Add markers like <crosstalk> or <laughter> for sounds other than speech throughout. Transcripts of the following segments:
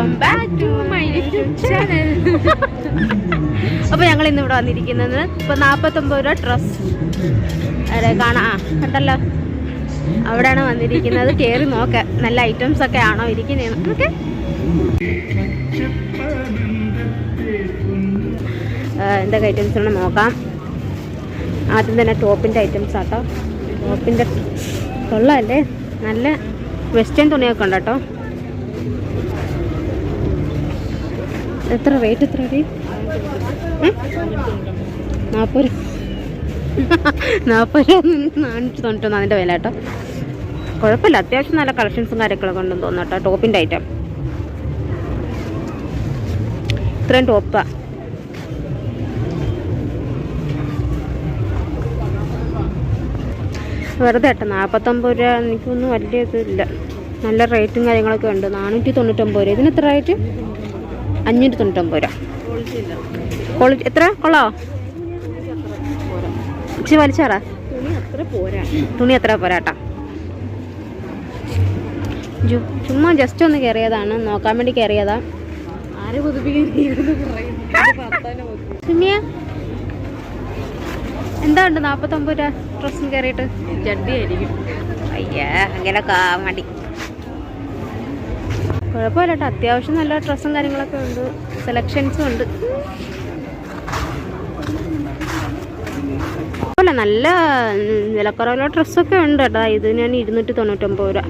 Welcome back to my YouTube channel അപ്പോൾ ഞങ്ങൾ ഇന്ന് ഇവിടെ വന്നിരിക്കുന്നത് ഇപ്പോൾ നാൽപ്പത്തൊമ്പത് രൂപ ഡ്രസ് അതെ കാണാം. കണ്ടല്ലോ. അവിടെയാണ് വന്നിരിക്കുന്നത്. കയറി നോക്ക. നല്ല ഐറ്റംസ് ഒക്കെ ആണോ ഇരിക്കുന്നത്. ഓക്കെ. എന്തൊക്കെ ഐറ്റംസ് ആണ് നോക്കാം. ആദ്യം തന്നെ ടോപ്പിന്റെ ഐറ്റംസ് ആട്ടോ. ടോപ്പിന്റെ കൊള്ളാമല്ലേ നല്ല വെസ്റ്റേൺ തുണിയൊക്കെ ഉണ്ട് കേട്ടോ എത്ര റേറ്റ് എത്ര നാൽപ്പത് നാൽപ്പത് രൂപ നാനൂറ്റി തൊണ്ണൂറ്റൊന്ന് അതിന്റെ വില കേട്ടോ. കുഴപ്പമില്ല അത്യാവശ്യം നല്ല കളക്ഷൻസും കാര്യങ്ങളൊക്കെ ഉണ്ടെന്ന് തോന്നുന്നു കേട്ടോ ടോപ്പിന്റെ ഐറ്റം ഇത്രയും ടോപ്പാ വെറുതെ ഏട്ടാ നാൽപ്പത്തൊമ്പത് രൂപ എനിക്കൊന്നും വലിയ ഇതില്ല നല്ല റേറ്റും കാര്യങ്ങളൊക്കെ ഉണ്ട് നാനൂറ്റി തൊണ്ണൂറ്റൊമ്പത് രൂപ. ഇതിന് എത്ര റേറ്റ് അഞ്ഞൂറ്റി തൊണ്ണൂറ്റൊമ്പത് രൂപ. ക്വാളിറ്റി എത്ര? കൊള്ളോ? ഇച്ചി വലിച്ചാറാ. തുണി അത്ര പോരാട്ടാ. ചുമ്മാ ജസ്റ്റ് ഒന്ന് കയറിയതാണ് നോക്കാൻ വേണ്ടി കയറിയതാ സുമിയ എന്താ ഉണ്ട് നാപ്പത്തൊമ്പത് രൂപ ഡ്രസ്സും കയറിയിട്ട് ചട്ടിയായിരിക്കും അയ്യേ അങ്ങനെ മടി. കുഴപ്പമില്ല കേട്ടോ അത്യാവശ്യം നല്ല ഡ്രസ്സും കാര്യങ്ങളൊക്കെ ഉണ്ട്. സെലക്ഷൻസും ഉണ്ട്. അല്ല നല്ല വിലക്കുറവുള്ള ഡ്രസ്സൊക്കെ ഉണ്ട് കേട്ടോ. ഇത് ഞാൻ ഇരുന്നൂറ്റി തൊണ്ണൂറ്റൊമ്പത് രൂപ.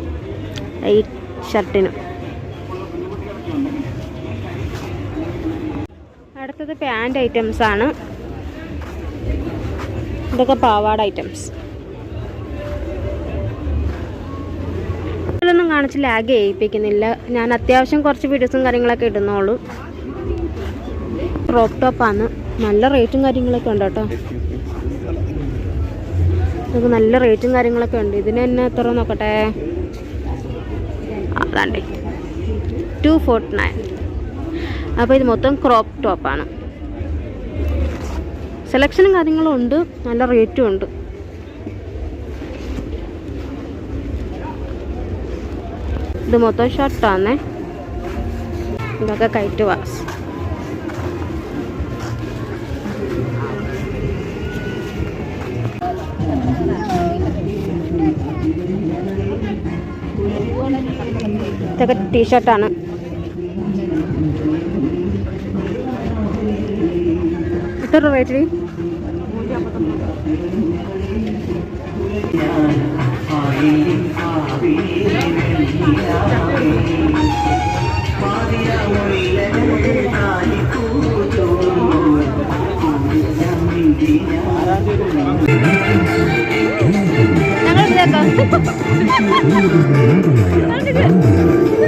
ഈ ഷർട്ടിന്. അടുത്തത് പാന്റ് ഐറ്റംസ് ആണ് ഇതൊക്കെ പാവാട ഐറ്റംസ്. കാണിച്ച് ലാഗ് ചെയ്യിപ്പിക്കുന്നില്ല ഞാൻ അത്യാവശ്യം കുറച്ച് വീഡിയോസും കാര്യങ്ങളൊക്കെ ഇടുന്നോളൂ. ക്രോപ്പ് ടോപ്പാണ് നല്ല റേറ്റും കാര്യങ്ങളൊക്കെ ഉണ്ട് കേട്ടോ. നമുക്ക് നല്ല റേറ്റും കാര്യങ്ങളൊക്കെ ഉണ്ട്. ഇതിന് തന്നെ എത്ര നോക്കട്ടെ? അതാണ്ടേ ടു ഫോർട്ടി നയൻ അപ്പോൾ ഇത് മൊത്തം ക്രോപ്പ് ടോപ്പാണ് സെലക്ഷനും കാര്യങ്ങളും ഉണ്ട്. നല്ല റേറ്റും ഉണ്ട്. ഇത് മൊത്തം ഷർട്ടാന്നേ ഇതൊക്കെ കയറ്റ് വാസ് ഇതൊക്കെ ടീഷർട്ടാണ് എത്ര റേറ്റ് ഞങ്ങൾ ഇതിലേക്കോ <laughs>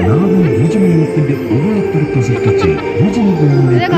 നാവിൻ രുചിമേളത്തിന്റെ ഓളപ്പുറത്ത് സൃഷ്ടിച്ച് രുചിനിർണയങ്ങളുടെ